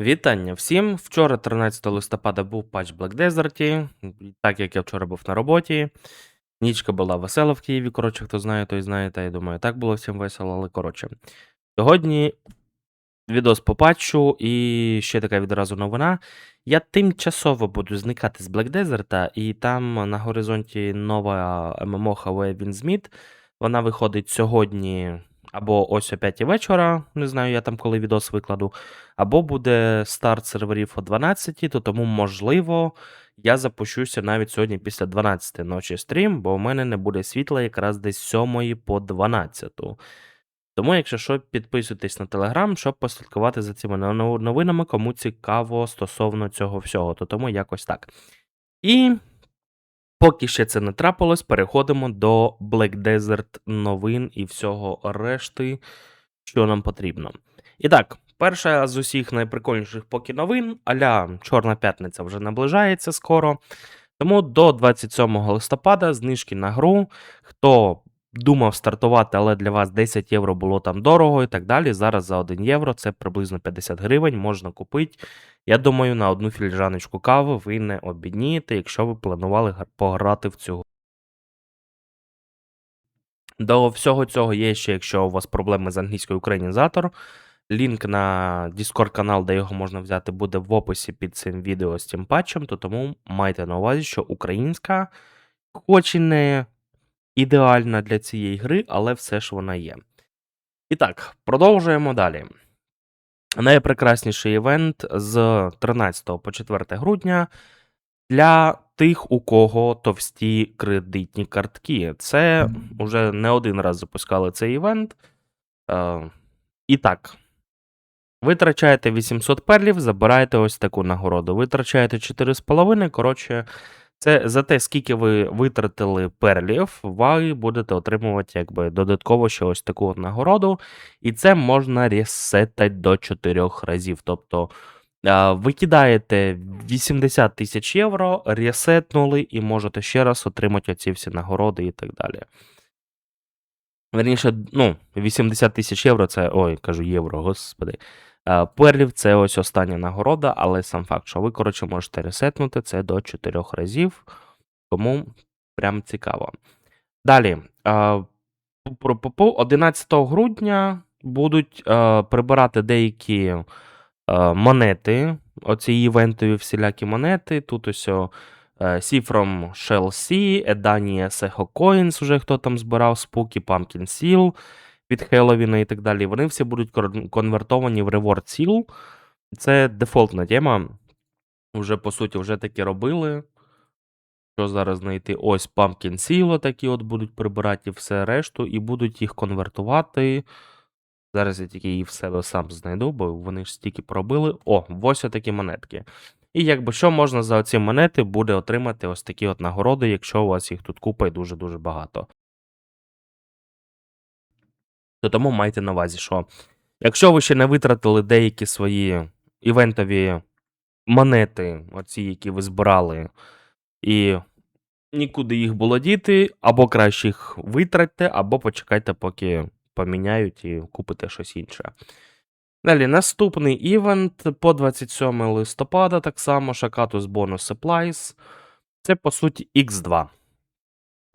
Вітання всім. Вчора, 13 листопада, був патч Black Desert. Так як я вчора був на роботі. Нічка була весела в Києві. Коротше, хто знає, той знає. Та я думаю, так було всім весело, але коротше. Сьогодні відос по патчу, і ще така відразу новина. Я тимчасово буду зникати з Black Desert, і там на горизонті нова ММО Хаве Вінзміт. Вона виходить сьогодні або ось о 5 вечора, не знаю, я там коли відос викладу, або буде старт серверів о 12, то тому, можливо, я запущуся навіть сьогодні після 12 ночі стрім, бо у мене не буде світла якраз десь 7 по 12. Тому, якщо що, підписуйтесь на телеграм, щоб послідкувати за цими новинами, кому цікаво стосовно цього всього, то тому якось так. І поки ще це не трапилось, переходимо до Black Desert новин і всього решти, що нам потрібно. І так, перша з усіх найприкольніших поки новин, аля Чорна п'ятниця вже наближається скоро. Тому до 27 листопада знижки на гру. Хто думав стартувати, але для вас 10 євро було там дорого і так далі. Зараз за 1 євро це приблизно 50 гривень, можна купити. Я думаю, на одну філіжаночку кави ви не обіднієте, якщо ви планували пограти в цю. До всього цього є ще, якщо у вас проблеми з англійською українізатор. Лінк на Discord канал, де його можна взяти, буде в описі під цим відео з цим патчем, то тому майте на увазі, що українська, хоч і не ідеальна для цієї гри, але все ж вона є. І так, продовжуємо далі. Найпрекрасніший івент з 13 по 4 грудня для тих, у кого товсті кредитні картки. Це вже не один раз запускали цей івент. Е, і так. Витрачаєте 800 перлів, забираєте ось таку нагороду. Витрачаєте 4,5. Коротше, це за те, скільки ви витратили перлів, ви будете отримувати якби додатково ще ось таку нагороду. І це можна ресетати до 4 разів. Тобто ви кидаєте 80 тисяч євро, ресетнули і можете ще раз отримати оці всі нагороди і так далі. Верніше, ну, 80 тисяч євро це. Ой, кажу євро, господи. Е, Перлів це ось остання нагорода, але сам факт, що ви, коротше, можете ресетнути це до 4 разів. Кому прям цікаво. Далі. е, про- по- по 11 грудня будуть е, прибирати деякі е, монети, оці івентові всілякі монети. Тут ось о, е, Sea from Shell Sea, Edania Seho Coins, уже хто там збирав, Spooky Pumpkin Seal від Хеллоуіна і так далі. Вони всі будуть конвертовані в Reward Seal. Це дефолтна тема. Вже, по суті, вже таке робили. Що зараз знайти? Ось Pumpkin Seal такі от будуть прибирати все решту, і будуть їх конвертувати. Зараз я тільки її в себе сам знайду, бо вони ж стільки пробили. О, ось такі монетки. І якби що можна за оці монети буде отримати ось такі от нагороди, якщо у вас їх тут купа і дуже-дуже багато. То тому майте на увазі, що якщо ви ще не витратили деякі свої івентові монети, оці, які ви збирали, і нікуди їх було діти, або краще їх витратьте, або почекайте, поки поміняють і купите щось інше. Далі, наступний івент по 27 листопада, так само Шакатус Bonus Supplies. Це, по суті, X2.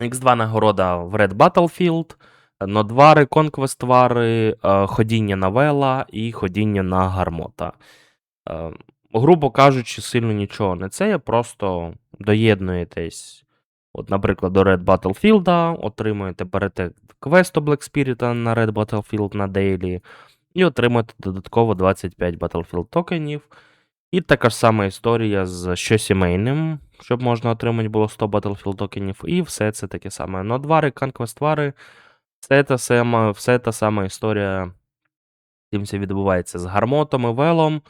X2 нагорода в Red Battlefield, нодвари, конквествари, е, ходіння на вела і ходіння на гармота. Е, Грубо кажучи, сильно нічого не це, просто доєднуєтесь, от, наприклад, до Red Battlefield, отримуєте, берете квест Black Spirit на Red Battlefield на Daily, і отримуєте додатково 25 Battlefield токенів. І така ж сама історія з щосімейним, щоб можна отримати було 100 Battlefield токенів, і все це таке саме. Нодвари, конквествари, все та сама, все та сама історія. Тим все відбувається з гармотом і велом.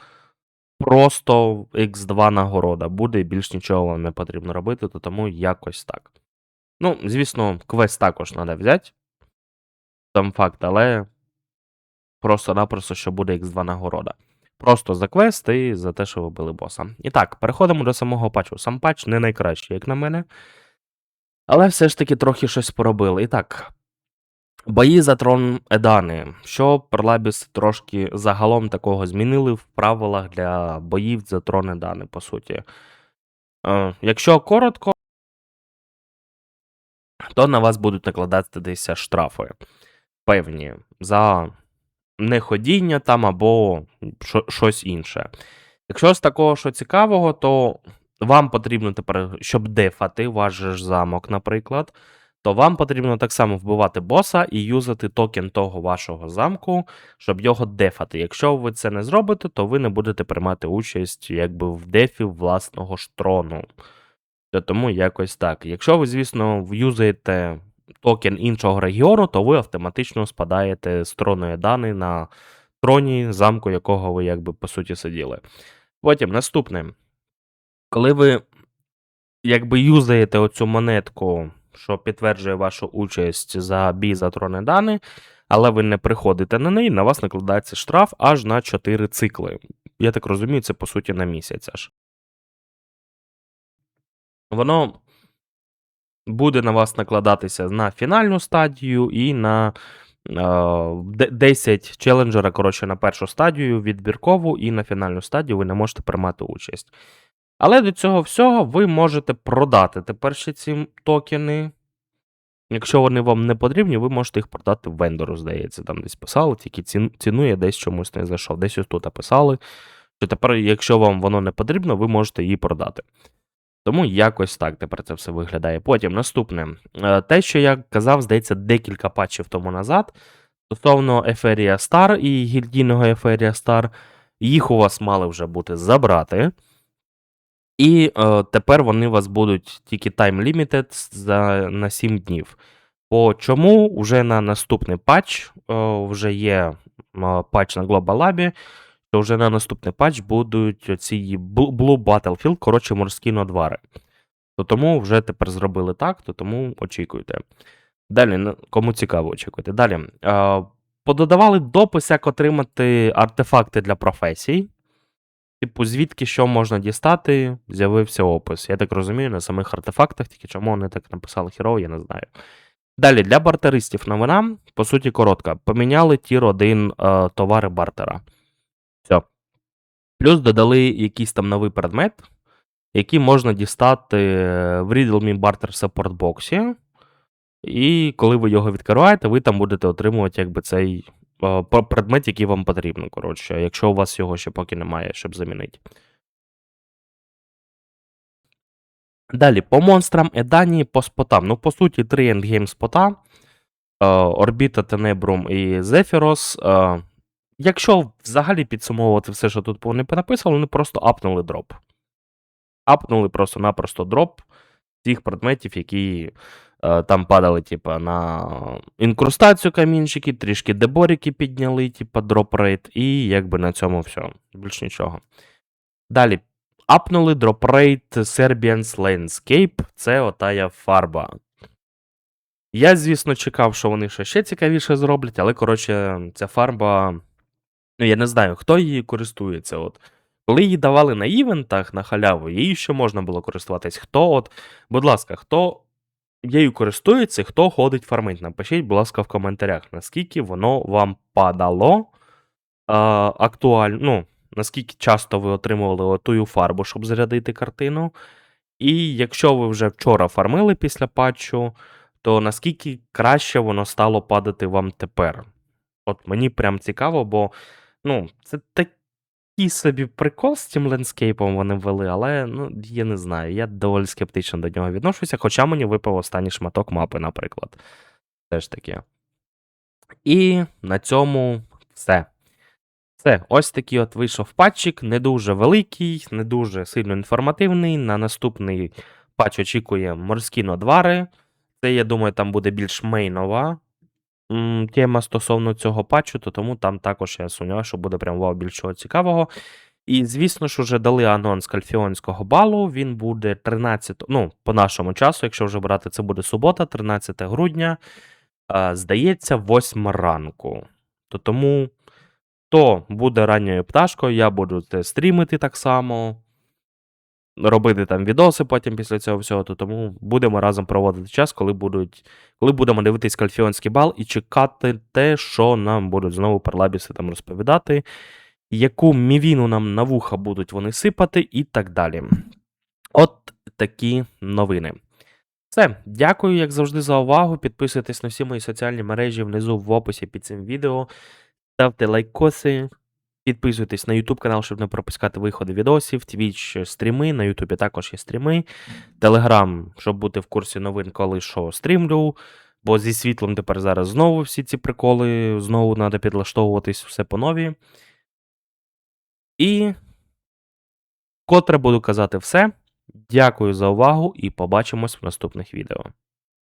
Просто X2 нагорода буде, і більш нічого вам не потрібно робити, то тому якось так. Ну, звісно, квест також треба взяти. Там факт, але просто-напросто, що буде X2 нагорода. Просто за квест і за те, що ви били боса. І так, переходимо до самого патчу. Сам патч не найкращий, як на мене. Але все ж таки трохи щось поробили. І так. Бої за трон Едани. Що Перлабіс трошки загалом такого змінили в правилах для боїв за трон Едани, по суті. Е, якщо коротко, то на вас будуть накладатися штрафи певні за неходіння там або щось інше. Якщо з такого, що цікавого, то вам потрібно тепер, щоб дефати ваш же замок, наприклад, то вам потрібно так само вбивати боса і юзати токен того вашого замку, щоб його дефати. Якщо ви це не зробите, то ви не будете приймати участь якби в дефі власного ж трону. То тому якось так. Якщо ви, звісно, в'юзаєте токен іншого регіону, то ви автоматично спадаєте з троної дані на троні замку, якого ви якби по суті сиділи. Потім наступне. Коли ви якби юзаєте оцю монетку, що підтверджує вашу участь за бій за трони Дани, але ви не приходите на неї, на вас накладається штраф аж на 4 цикли. Я так розумію, це по суті на місяць аж. Воно буде на вас накладатися на фінальну стадію і на е, 10 челенджера, коротше, на першу стадію відбіркову, і на фінальну стадію ви не можете приймати участь. Але до цього всього ви можете продати тепер ще ці токени. Якщо вони вам не потрібні, ви можете їх продати вендору, здається, там десь писали, тільки ціну, я десь чомусь не знайшов. Десь ось тут писали, що тепер, якщо вам воно не потрібно, ви можете її продати. Тому якось так тепер це все виглядає. Потім наступне. Е, Те, що я казав, здається, декілька патчів тому назад. Стосовно Еферія Star і гільдійного Еферія Star, їх у вас мали вже бути забрати. І е, тепер вони вас будуть тільки time limited за, на 7 днів. По чому уже на наступний патч е, вже є е, патч на Global Lab, що вже на наступний патч будуть ці Blue Battlefield, коротше, морські нодвари. То тому вже тепер зробили так, то тому очікуйте. Далі, ну, кому цікаво, очікуйте. Далі. Е, пододавали допис, як отримати артефакти для професій. Типу, звідки що можна дістати, з'явився опис. Я так розумію, на самих артефактах, тільки чому вони так написали хірово, я не знаю. Далі, для бартеристів новина, по суті, коротка. Поміняли тір 1 е, товари бартера. Все. Плюс додали якийсь там новий предмет, який можна дістати е, в Riddle Barter Support боксі. І коли ви його відкриваєте, ви там будете отримувати якби цей предмет, який вам потрібно. Коротше, якщо у вас його ще поки немає, щоб замінити. Далі, по монстрам Едані, по спотам. Ну, по суті, три ендгейм спота: е, Орбіта, Тенебрум і Зефірос. Е, якщо взагалі підсумовувати все, що тут вони понаписали, вони просто апнули дроп. Апнули просто-напросто дроп тих предметів, які е, там падали, типа, на інкрустацію камінчики, трішки деборіки підняли, типа, дроп рейт, і якби на цьому все. Більш нічого. Далі. Апнули дроп рейт Serbians Landscape. Це отая фарба. Я, звісно, чекав, що вони ще ще цікавіше зроблять, але, коротше, ця фарба. Ну, я не знаю, хто її користується. От. Коли її давали на івентах на халяву, її ще можна було користуватись. Хто от, будь ласка, хто нею користується, хто ходить фармить? Напишіть, будь ласка, в коментарях, наскільки воно вам падало а, актуально. Ну, наскільки часто ви отримували отую фарбу, щоб зарядити картину. І якщо ви вже вчора фармили після патчу, то наскільки краще воно стало падати вам тепер? От мені прям цікаво, бо ну, це такий собі прикол з цим лендскейпом вони ввели, але ну, я не знаю, я доволі скептично до нього відношуся, хоча мені випав останній шматок мапи, наприклад. Теж таке. І на цьому все. Все, ось такий от вийшов патчик, не дуже великий, не дуже сильно інформативний. На наступний патч очікує морські нодвари. Це, я думаю, там буде більш мейнова тема стосовно цього патчу, то тому там також я сумніваюся, що буде прям вау більш чого цікавого. І, звісно ж, вже дали анонс кальфіонського балу. Він буде 13, ну, по нашому часу, якщо вже брати, це буде субота, 13 грудня. Здається, 8 ранку. То тому, хто буде ранньою пташкою, я буду стрімити так само. Робити там відоси потім після цього всього, то тому будемо разом проводити час, коли будуть, коли будемо дивитись кальфіонський бал і чекати те, що нам будуть знову парлабіси там розповідати, яку мівіну нам на вуха будуть вони сипати, і так далі. От такі новини. Все, дякую, як завжди, за увагу. Підписуйтесь на всі мої соціальні мережі внизу в описі під цим відео. Ставте лайкоси. Підписуйтесь на YouTube канал, щоб не пропускати виходи відосів, Twitch стріми, на YouTube також є стріми, Telegram, щоб бути в курсі новин, коли що стрімлю. Бо зі світлом тепер зараз знову всі ці приколи, знову треба підлаштовуватись все по нові. І котре буду казати все. Дякую за увагу і побачимось в наступних відео.